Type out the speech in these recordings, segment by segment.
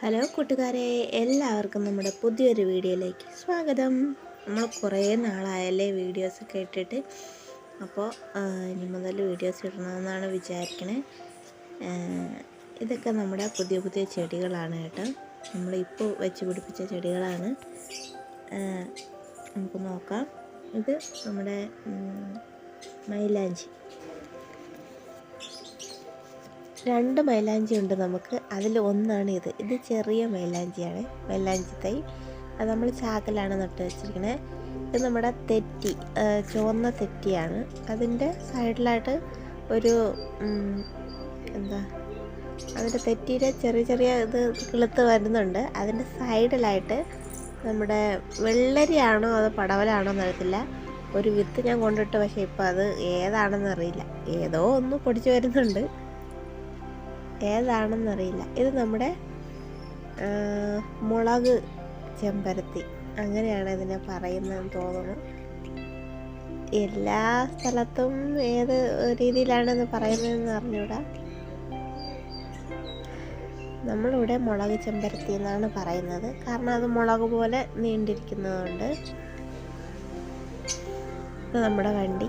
Hello കൂട്ടുകാരെ എല്ലാവർക്കും നമ്മുടെ പുതിയൊരു വീഡിയോയിലേക്ക് സ്വാഗതം. നമ്മൾ കുറേ നാളായല്ലേ വീഡിയോസൊക്കെ കേട്ടിട്ട് അപ്പോൾ ഇനി മുതൽ വീഡിയോസ് ഇടണമെന്നാണ് വിചാരിക്കണേ. ഇതൊക്കെ നമ്മുടെ പുതിയ പുതിയ ചെടികളാണ് കേട്ടോ. നമ്മളിപ്പോൾ വെച്ച് പിടിപ്പിച്ച ചെടികളാണ്. നമുക്ക് നോക്കാം. ഇത് നമ്മുടെ മൈലാഞ്ചി. രണ്ട് മൈലാഞ്ചി ഉണ്ട് നമുക്ക്. അതിൽ ഒന്നാണ് ഇത്. ഇത് ചെറിയ മൈലാഞ്ചിയാണ്. മൈലാഞ്ചി തൈ. അത് നമ്മൾ ചാക്കിലാണ് നട്ട് വെച്ചിരിക്കുന്നത് ഇത് നമ്മുടെ തെറ്റി ചുവന്ന തെറ്റിയാണ്. അതിന്റെ സൈഡിലായിട്ട് ഒരു എന്താ അതിന്റെ തെറ്റിയുടെ ചെറിയ ചെറിയ ഇത് കിളുത്ത് വരുന്നുണ്ട്. അതിന്റെ സൈഡിലായിട്ട് നമ്മുടെ വെള്ളരിയാണോ അതോ പടവലാണോ എന്നറിയത്തില്ല ഒരു വിത്ത് ഞാൻ കൊണ്ടിട്ട് പക്ഷേ ഇപ്പോൾ അത് ഏതാണെന്ന് അറിയില്ല. ഏതോ ഒന്ന് പൊടിച്ച് വരുന്നുണ്ട്. ഏതാണെന്നറിയില്ല. ഇത് നമ്മുടെ മുളക് ചെമ്പരത്തി. അങ്ങനെയാണ് ഇതിനെ പറയുന്നതെന്ന് തോന്നുന്നു. എല്ലാ സ്ഥലത്തും ഏത് രീതിയിലാണ് രീതിയിലാണെന്ന് പറയുന്നതെന്ന് അറിഞ്ഞൂടാ. നമ്മളിവിടെ മുളക് ചെമ്പരത്തി എന്നാണ് പറയുന്നത്. കാരണം അത് മുളക് പോലെ നീണ്ടിരിക്കുന്നതുകൊണ്ട് ഇത് നമ്മുടെ വണ്ടി.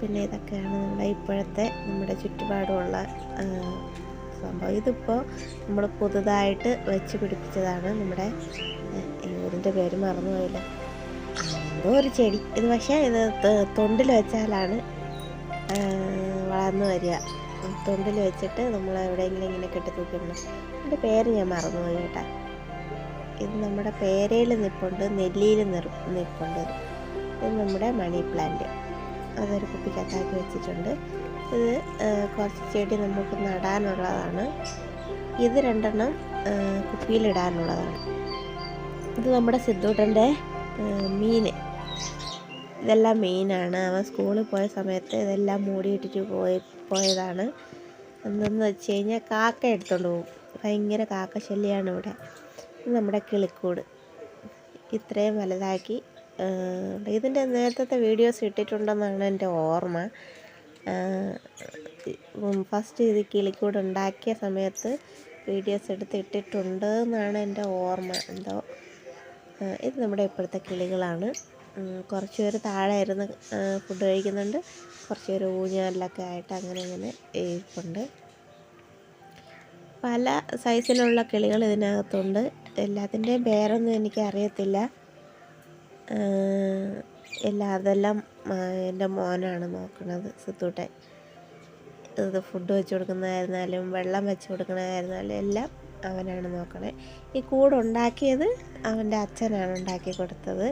പിന്നെ ഇതൊക്കെയാണ് നമ്മുടെ ഇപ്പോഴത്തെ നമ്മുടെ ചുറ്റുപാടുമുള്ള സംഭവം. ഇതിപ്പോൾ നമ്മൾ പുതുതായിട്ട് വെച്ച് പിടിപ്പിച്ചതാണ് നമ്മുടെ ഇതിന്റെ പേര് മറന്നുപോയില്ല. എന്തോ ഒരു ചെടി. ഇത് പക്ഷേ ഇത് തൊണ്ടിൽ വെച്ചാലാണ് വളർന്നു വരിക. തൊണ്ടിൽ വെച്ചിട്ട് നമ്മൾ എവിടെയെങ്കിലും ഇങ്ങനെ കെട്ടി തൂക്കിയിടണം എന്റെ പേര് ഞാൻ മറന്നുപോയി കേട്ടാ. ഇത് നമ്മുടെ പേരയിൽ നിൽപ്പുണ്ട് നെല്ലിയിൽ നിൽപ്പുണ്ട്. ഇത് നമ്മുടെ മണി പ്ലാന്റ്. അതൊരു കുപ്പിക്കകത്താക്കി വെച്ചിട്ടുണ്ട്. ഇത് കുറച്ച് ചെടി നമുക്ക് നടാനുള്ളതാണ്. ഇത് രണ്ടെണ്ണം കുപ്പിയിലിടാനുള്ളതാണ്. ഇത് നമ്മുടെ സിദ്ധൂട്ടന്റെ മീൻ. ഇതെല്ലാം മീനാണ്. അവൻ സ്കൂളിൽ പോയ സമയത്ത് ഇതെല്ലാം മൂടിയിട്ടിട്ട് പോയി പോയതാണ്. എന്തെന്ന് വെച്ച് കഴിഞ്ഞാൽ കാക്ക എടുത്തോണ്ട് പോകും. ഭയങ്കര കാക്ക ശല്യമാണ് ഇവിടെ. നമ്മുടെ കിളിക്കൂട്. ഇത്രയും വലുതാക്കി ഇതിന്റെ നേരത്തെ വീഡിയോസ് ഇട്ടിട്ടുണ്ടെന്നാണ് എന്റെ ഓർമ്മ. ഫസ്റ്റ് ഇത് കിളിക്കൂട് ഉണ്ടാക്കിയ സമയത്ത് വീഡിയോസ് എടുത്ത് ഇട്ടിട്ടുണ്ട് എന്നാണ് എന്റെ ഓർമ്മ. എന്തോ ഇത് നമ്മുടെ ഇപ്പോഴത്തെ കിളികളാണ്. കുറച്ച് പേര് താഴെ ഇരുന്ന് ഫുഡ് കഴിക്കുന്നുണ്ട്. കുറച്ച് പേര് ഊഞ്ഞാലിലൊക്കെ ആയിട്ട് അങ്ങനെ അങ്ങനെ ഇരിപ്പുണ്ട്. പല സൈസിലുള്ള കിളികൾ ഇതിനകത്തുണ്ട്. എല്ലാത്തിന്റെയും പേരൊന്നും എനിക്കറിയത്തില്ല. എല്ലാ അതെല്ലാം എന്റെ മോനാണ് നോക്കണത് സിത്തൂട്ടൻ ഇത് ഫുഡ് വെച്ച് കൊടുക്കുന്നതായിരുന്നാലും വെള്ളം വെച്ച് കൊടുക്കണതായിരുന്നാലും എല്ലാം അവനാണ് നോക്കണേ. ഈ കൂടുണ്ടാക്കിയത് അവന്റെ അച്ഛനാണ് ഉണ്ടാക്കി കൊടുത്തത്.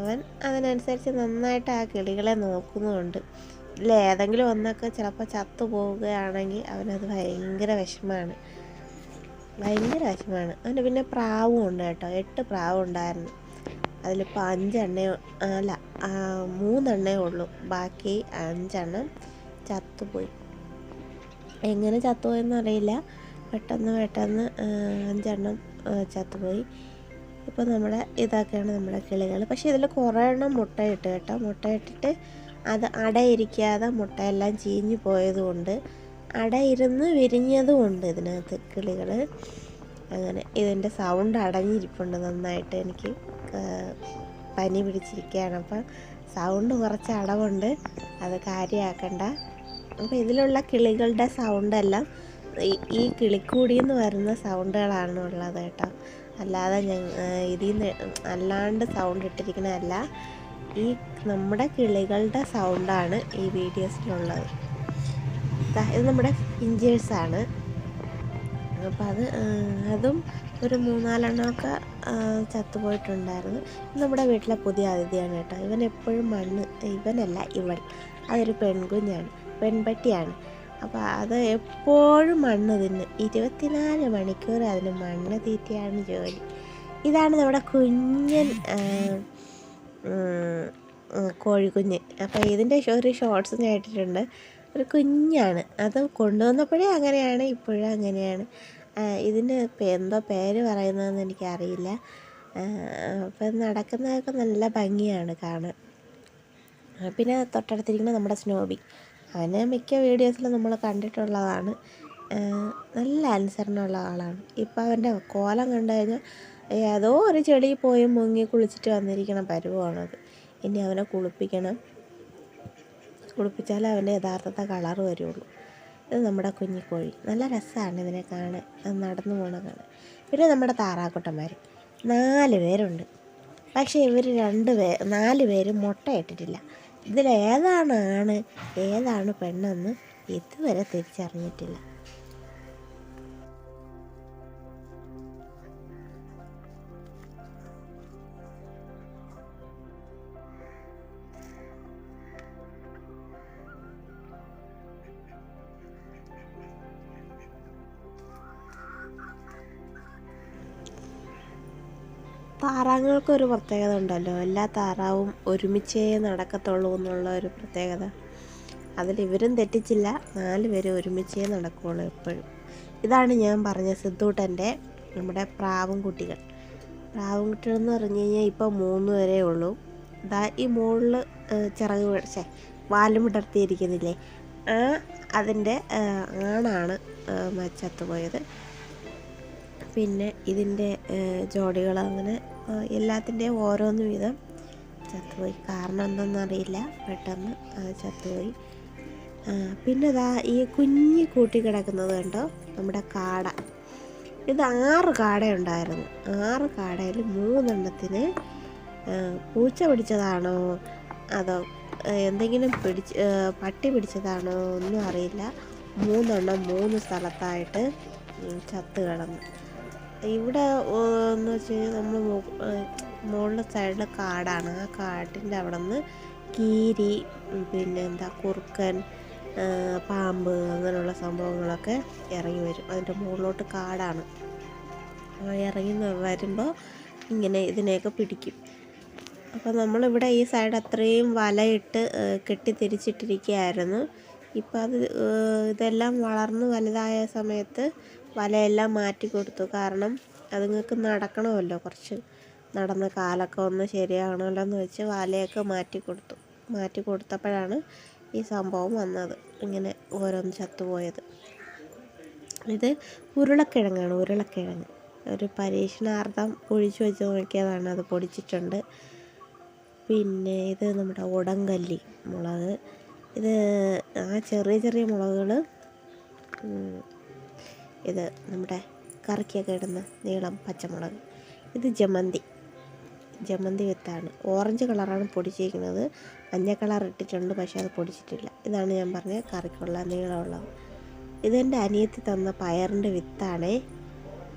അവൻ അതിനനുസരിച്ച് നന്നായിട്ട് ആ കിളികളെ നോക്കുന്നുമുണ്ട്. ഇല്ല ഏതെങ്കിലും ഒന്നൊക്കെ ചിലപ്പോൾ ചത്തു പോവുകയാണെങ്കിൽ അവനത് ഭയങ്കര വിഷമമാണ് ഭയങ്കര വിഷമമാണ് അവന് പിന്നെ പ്രാവും ഉണ്ട് കേട്ടോ. എട്ട് പ്രാവ് ഉണ്ടായിരുന്നു അതിലിപ്പോൾ അഞ്ചെണ്ണേ അല്ല മൂന്നെണ്ണേ ഉള്ളൂ. ബാക്കി അഞ്ചെണ്ണം ചത്തുപോയി. എങ്ങനെ ചത്തുപോയെന്ന് അറിയില്ല. പെട്ടെന്ന് പെട്ടെന്ന് അഞ്ചെണ്ണം ചത്തുപോയി. ഇപ്പോൾ നമ്മുടെ ഇതൊക്കെയാണ് നമ്മുടെ കിളികൾ പക്ഷേ ഇതിൽ കുറേ എണ്ണം മുട്ടയിട്ട് കേട്ടോ. മുട്ടയിട്ടിട്ട് അത് അടയിരിക്കാതെ മുട്ടയെല്ലാം ചീഞ്ഞു പോയതുകൊണ്ട് അടയിരുന്ന് വിരിഞ്ഞതുമുണ്ട് ഇതിനകത്ത് കിളികൾ അങ്ങനെ ഇതിന്റെ സൗണ്ട് അടഞ്ഞിരിപ്പുണ്ട് നന്നായിട്ട് എനിക്ക്. പനി പിടിച്ചിരിക്കുകയാണ്. അപ്പം സൗണ്ട് കുറച്ച് അടവുണ്ട്. അത് കാര്യമാക്കണ്ട അപ്പോൾ ഇതിലുള്ള കിളികളുടെ സൗണ്ടെല്ലാം ഈ കിളിക്കൂടിയിൽ നിന്ന് വരുന്ന സൗണ്ടുകളാണ് ഉള്ളത് കേട്ടോ. അല്ലാതെ ഞങ്ങ ഇതിൽ നിന്ന് അല്ലാണ്ട് സൗണ്ട് ഇട്ടിരിക്കുന്നതല്ല. ഈ നമ്മുടെ കിളികളുടെ സൗണ്ടാണ് ഈ വീഡിയോസിലുള്ളത്. ഇത് നമ്മുടെ പിഞ്ചേഴ്സാണ്. അപ്പോൾ അത് അതും ഒരു മൂന്നാലെണ്ണമൊക്കെ ചത്തുപോയിട്ടുണ്ടായിരുന്നു. നമ്മുടെ വീട്ടിലെ പുതിയ അതിഥിയാണ് കേട്ടോ. ഇവൻ എപ്പോഴും മണ്ണ് ഇവനല്ല ഇവൾ. അതൊരു പെൺകുഞ്ഞാണ് പെൺപട്ടിയാണ്. അപ്പോൾ അത് എപ്പോഴും മണ്ണ് തിന്ന് ഇരുപത്തിനാല് മണിക്കൂർ അതിന് മണ്ണ് തീറ്റയാണ് ജോലി. ഇതാണ് നമ്മുടെ കുഞ്ഞൻ കോഴിക്കുഞ്ഞ്. അപ്പോൾ ഇതിന്റെ ഒരു ഷോർട്സ് ഞാൻ ഇട്ടിട്ടുണ്ട്. ഒരു കുഞ്ഞാണ്. അത് കൊണ്ടുവന്നപ്പോഴേ അങ്ങനെയാണ് ഇപ്പോഴും അങ്ങനെയാണ്. ഇതിന് എന്തോ പേര് പറയുന്നതെന്ന് എനിക്കറിയില്ല. അപ്പം നടക്കുന്നതൊക്കെ നല്ല ഭംഗിയാണ് കാണാൻ. പിന്നെ തൊട്ടടുത്തിരിക്കുന്ന നമ്മുടെ സ്നോബി. അവനെ മിക്ക വീഡിയോസിലും നമ്മൾ കണ്ടിട്ടുള്ളതാണ്. നല്ല അനുസരണമുള്ള ആളാണ്. ഇപ്പം അവന്റെ കോലം കണ്ടു കഴിഞ്ഞാൽ ഏതോ ഒരു ചെടി പോയി മുങ്ങി കുളിച്ചിട്ട് വന്നിരിക്കണ പരുവമാണത്. ഇനി അവനെ കുളിപ്പിക്കണം. കുളിപ്പിച്ചാലേ അവന്റെ യഥാർത്ഥത്തെ കളറ് വരുള്ളൂ. ഇത് നമ്മുടെ കുഞ്ഞിക്കോഴി നല്ല രസമാണ് ഇതിനെ കാണാൻ. അത് നടന്നു പോണ കാണാൻ. പിന്നെ നമ്മുടെ താറാക്കുട്ടന്മാർ നാല് പേരുണ്ട്. പക്ഷേ ഇവർ രണ്ട് പേ നാല് പേരും മുട്ടയിട്ടിട്ടില്ല ഇതിലേതാണ് ആണ് ഏതാണ് പെണ്ണെന്ന് ഇതുവരെ തിരിച്ചറിഞ്ഞിട്ടില്ല. താറാങ്ങൾക്കൊരു പ്രത്യേകത ഉണ്ടല്ലോ. എല്ലാ താറാവും ഒരുമിച്ചേ നടക്കത്തുള്ളൂ എന്നുള്ള ഒരു പ്രത്യേകത. അതിൽ ഇവരും തെറ്റിച്ചില്ല. നാല് പേരും ഒരുമിച്ചേ നടക്കുകയുള്ളൂ എപ്പോഴും. ഇതാണ് ഞാൻ പറഞ്ഞ സിദ്ധൂട്ടന്റെ നമ്മുടെ പ്രാവും കുട്ടികൾ. പ്രാവും കുട്ടികൾ എന്ന് പറഞ്ഞു കഴിഞ്ഞാൽ ഇപ്പോൾ മൂന്ന് വരെ ഉള്ളൂ. ഇതാ ഈ മുകളിൽ ചിറക് പക്ഷേ വാലും വിടർത്തിയിരിക്കുന്നില്ലേ ആ അതിന്റെ ആണാണ് ആ, ചത്തുപോയത് പിന്നെ ഇതിന്റെ ജോഡികൾ അങ്ങനെ എല്ലാത്തിന്റെയും ഓരോന്ന് വീതം ചത്തുപോയി. കാരണം എന്തെന്നറിയില്ല പെട്ടെന്ന് ചത്തുപോയി. പിന്നെ ഇതാ ഈ കുഞ്ഞി കൂട്ടി കിടക്കുന്നത് കണ്ടോ? നമ്മുടെ കാട. ഇത് ആറ് കാടയുണ്ടായിരുന്നു. ആറ് കാടയിൽ മൂന്നെണ്ണത്തിന് പൂച്ച പിടിച്ചതാണോ? അതോ എന്തെങ്കിലും പിടിച്ച് പട്ടി പിടിച്ചതാണോ? ഒന്നും അറിയില്ല. മൂന്നെണ്ണം മൂന്ന് സ്ഥലത്തായിട്ട് ചത്ത് കിടന്നു. ഇവിടെ എന്ന് വെച്ച് കഴിഞ്ഞാൽ നമ്മൾ മുകളിലെ സൈഡിൽ കാടാണ്. ആ കാട്ടിന്റെ അവിടെ നിന്ന് കീരി പിന്നെ എന്താ കുറുക്കൻ പാമ്പ് അങ്ങനെയുള്ള സംഭവങ്ങളൊക്കെ ഇറങ്ങി വരും. അതിന്റെ മുകളിലോട്ട് കാടാണ്. ഇറങ്ങി വരുമ്പോൾ ഇങ്ങനെ ഇതിനെയൊക്കെ പിടിക്കും. അപ്പോൾ നമ്മളിവിടെ ഈ സൈഡ് അത്രയും വലയിട്ട് കെട്ടി തിരിച്ചിട്ടിരിക്കുകയായിരുന്നു ഇപ്പം അത് ഇതെല്ലാം വളർന്ന് വലുതായ സമയത്ത് വലയെല്ലാം മാറ്റി കൊടുത്തു. കാരണം അതുങ്ങൾക്ക് നടക്കണമല്ലോ കുറച്ച്. നടന്ന കാലൊക്കെ ഒന്ന് ശരിയാകണമല്ലോ എന്ന് വെച്ച് വലയൊക്കെ മാറ്റി കൊടുത്തു. മാറ്റി കൊടുത്തപ്പോഴാണ് ഈ സംഭവം വന്നത്. ഇങ്ങനെ ഓരോന്ന് ചത്തുപോയത്. ഇത് ഉരുളക്കിഴങ്ങാണ് ഉരുളക്കിഴങ്ങ്. ഒരു പരീക്ഷണാർത്ഥം ഒഴിച്ചു വെച്ച് നോക്കിയതാണ് അത് പൊടിച്ചിട്ടുണ്ട്. പിന്നെ ഇത് നമ്മുടെ ഉടങ്കല്ലി മുളക്. ഇത് ആ ചെറിയ ചെറിയ മുളകുകൾ ഇത് നമ്മുടെ കറിക്കൊക്കെ ഇടുന്ന നീളം പച്ചമുളക്. ഇത് ജമന്തി. ജമന്തി വിത്താണ്. ഓറഞ്ച് കളറാണ് പൊടിച്ചിരിക്കുന്നത്. മഞ്ഞ കളർ ഇട്ടിട്ടുണ്ട് പക്ഷേ അത് പൊടിച്ചിട്ടില്ല. ഇതാണ് ഞാൻ പറഞ്ഞ കറിക്കുള്ള നീളമുള്ളത് ഇതെന്റെ അനിയത്തി തന്ന പയറിന്റെ വിത്താണേ.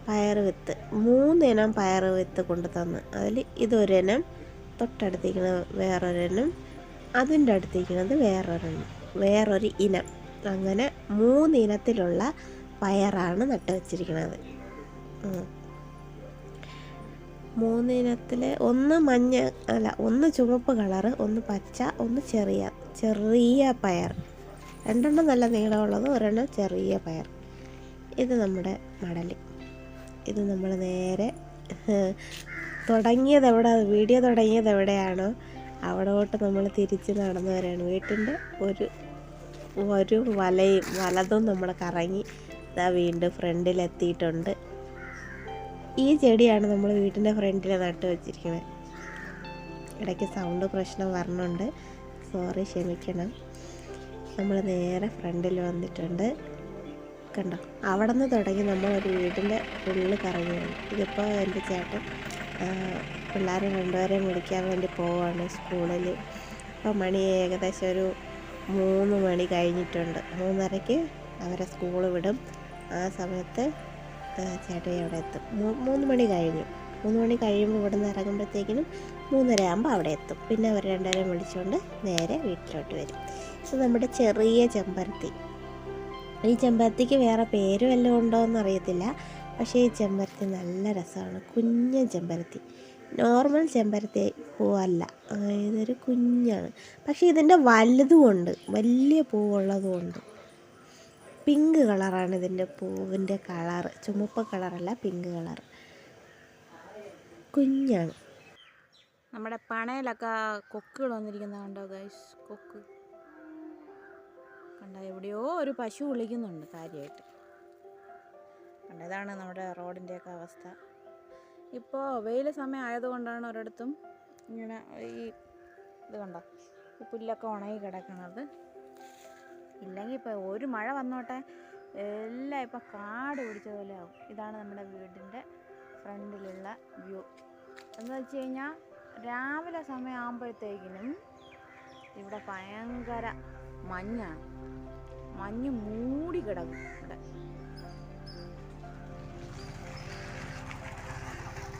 പയർ വിത്ത്. മൂന്നിനം പയർ വിത്ത് കൊണ്ട് തന്ന്. അതിൽ ഇതൊരെണ്ണം തൊട്ടടുത്തിരിക്കുന്നത് വേറൊരെണ്ണം അതിന്റെ അടുത്തിരിക്കുന്നത് വേറൊരെണ്ണം വേറൊരു ഇനം. അങ്ങനെ മൂന്ന് ഇനത്തിലുള്ള പയറാണ് നട്ട് വച്ചിരിക്കുന്നത്. മൂന്നിനത്തിൽ ഒന്ന് മഞ്ഞ അല്ല ഒന്ന് ചുവപ്പ് കളറ് ഒന്ന് പച്ച ഒന്ന് ചെറിയ ചെറിയ പയർ. രണ്ടെണ്ണം നല്ല നീളമുള്ളത് ഒരെണ്ണം ചെറിയ പയർ. ഇത് നമ്മുടെ മടൽ ഇത് നമ്മൾ നേരെ തുടങ്ങിയത് എവിടെ വീഡിയോ തുടങ്ങിയത് എവിടെയാണോ അവിടോട്ട് നമ്മൾ തിരിച്ച് നടന്നു വരികയാണ് വീട്ടിന്റെ ഒരു ഒരു വലയും വലതും നമ്മൾ കറങ്ങി ഇതാ വീണ്ടും ഫ്രണ്ടിലെത്തിയിട്ടുണ്ട്. ഈ ചെടിയാണ് നമ്മൾ വീട്ടിന്റെ ഫ്രണ്ടിൽ നട്ട് വെച്ചിരിക്കുന്നത് ഇടയ്ക്ക് സൗണ്ട് പ്രശ്നം വരണുണ്ട്. സോറി ക്ഷമിക്കണം. നമ്മൾ നേരെ ഫ്രണ്ടിൽ വന്നിട്ടുണ്ട്. കണ്ടോ? അവിടെ നിന്ന് തുടങ്ങി നമ്മൾ ഒരു വീടിന്റെ ഉള്ളിൽ കറങ്ങിയാണ് ഇതിപ്പോൾ എന്റെ ചേട്ടൻ പിള്ളേരെ രണ്ടുപേരെയും വിളിക്കാൻ വേണ്ടി പോവാണ് സ്കൂളിൽ ഇപ്പോൾ മണി ഏകദേശം ഒരു മൂന്ന് മണി കഴിഞ്ഞിട്ടുണ്ട്. മൂന്നരയ്ക്ക് അവരെ സ്കൂൾ വിടും. ആ സമയത്ത് ചേട്ടൻ അവിടെ എത്തും. മൂന്ന് മണി കഴിഞ്ഞു. മൂന്ന് മണി കഴിയുമ്പോൾ ഇവിടെ നിന്ന് ഇറങ്ങുമ്പോഴത്തേക്കിനും മൂന്നര ആകുമ്പോൾ അവിടെ എത്തും. പിന്നെ അവർ രണ്ടുപേരെയും വിളിച്ചുകൊണ്ട് നേരെ വീട്ടിലോട്ട് വരും. ഇത് നമ്മുടെ ചെറിയ ചെമ്പരത്തി. ഈ ചെമ്പരത്തിക്ക് വേറെ പേര് വല്ലതും ഉണ്ടോ എന്നറിയത്തില്ല പക്ഷേ ഈ ചെമ്പരത്തി നല്ല രസമാണ്. കുഞ്ഞ ചെമ്പരത്തി. നോർമൽ ചെമ്പരത്തി പൂവല്ല. ഇതൊരു കുഞ്ഞാണ്. പക്ഷേ ഇതിന്റെ വലുതുമുണ്ട് വലിയ പൂവുള്ളതും ഉണ്ട്. പിങ്ക് കളറാണ് ഇതിന്റെ പൂവിന്റെ കളർ. ചുമപ്പ് കളറല്ല പിങ്ക് കളർ. കുഞ്ഞാണ്. നമ്മുടെ പണയിലൊക്കെ കൊക്കുകൾ വന്നിരിക്കുന്ന കണ്ടോ ഗൈസ് കൊക്ക്. കണ്ടോ എവിടെയോ ഒരു പശു വിളിക്കുന്നുണ്ട് കാര്യമായിട്ട്. കണ്ടോ, ഇതാണ് നമ്മുടെ റോഡിന്റെയൊക്കെ അവസ്ഥ. ഇപ്പോൾ വെയിൽ സമയം ആയതുകൊണ്ടാണ് ഒരിടത്തും ഇങ്ങനെ ഈ ഇത് കണ്ടോ ഈ പുല്ലൊക്കെ ഉണങ്ങി കിടക്കുന്നത്. ഇല്ലെങ്കിൽ ഇപ്പോൾ ഒരു മഴ വന്നോട്ടെ എല്ലാം ഇപ്പോൾ കാട് പിടിച്ച പോലെ ആവും. ഇതാണ് നമ്മുടെ വീടിന്റെ ഫ്രണ്ടിലുള്ള വ്യൂ. എന്ന് വെച്ച് കഴിഞ്ഞാൽ രാവിലെ സമയമാകുമ്പോഴത്തേക്കിനും ഇവിടെ ഭയങ്കര മഞ്ഞാണ്. മഞ്ഞ് മൂടി കിടക്കും ഇവിടെ.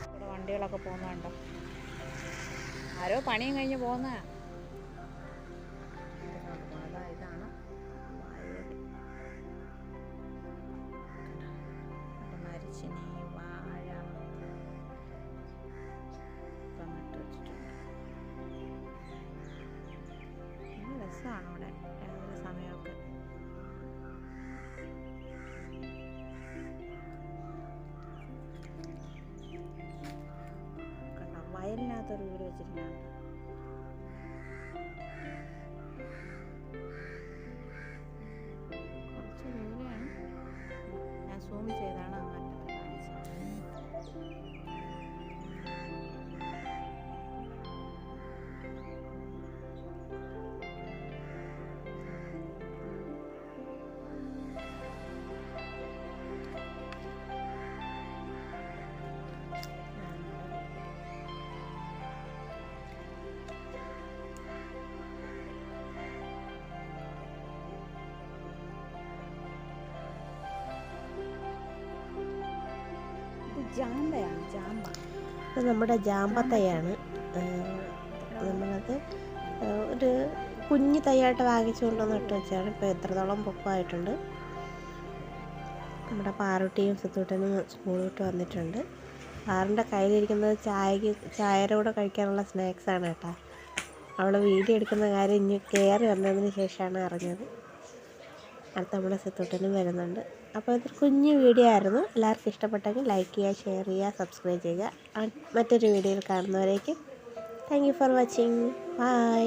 ഇവിടെ വണ്ടികളൊക്കെ പോകുന്നുണ്ടോ? ആരോ പണിയും കഴിഞ്ഞ് പോകുന്ന രസമാണ് ഇവിടെ സമയമൊക്കെ. വയലിനകത്തൊരു വീട് ദൂരെയാണ്. ഞാൻ സൂം ചെയ്താണ് അങ്ങോട്ട് കാണിച്ചത് ജാമ്പയാണ് ജാമ്പ. ഇത് നമ്മുടെ ജാമ്പത്തയാണ്. നമ്മളത് ഒരു കുഞ്ഞു തൈയായിട്ട് വാങ്ങിച്ചുകൊണ്ട് ഇട്ട് വെച്ചാണ് ഇപ്പോൾ എത്രത്തോളം പൊക്കമായിട്ടുണ്ട്. നമ്മുടെ പാറുട്ടിയും സിത്തൂട്ടനും സ്കൂളിൽ വിട്ട് വന്നിട്ടുണ്ട്. പാറിന്റെ കയ്യിലിരിക്കുന്നത് ചായക്ക് ചായയുടെ കൂടെ കഴിക്കാനുള്ള സ്നാക്സാണ് കേട്ടോ. അവൾ വീഡിയോ എടുക്കുന്ന കാര്യം ഇനി കയറി വന്നതിന് ശേഷമാണ് അറിഞ്ഞത്. അടുത്ത നമ്മുടെ സിത്തൂട്ടനും വരുന്നുണ്ട്. അപ്പോൾ ഇതൊരു കുഞ്ഞു വീഡിയോ ആയിരുന്നു. എല്ലാവർക്കും ഇഷ്ടപ്പെട്ടെങ്കിൽ ലൈക്ക് ചെയ്യുക ഷെയർ ചെയ്യുക സബ്സ്ക്രൈബ് ചെയ്യുക. മറ്റൊരു വീഡിയോയിൽ കാണുന്നവരേക്കും താങ്ക് ഫോർ വാച്ചിങ് ബൈ